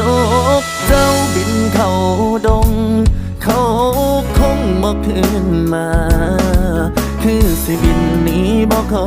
นกเจ้าบินเข้าดง เขาคงบอกคืนมา คือสิบินนี้บอกเขา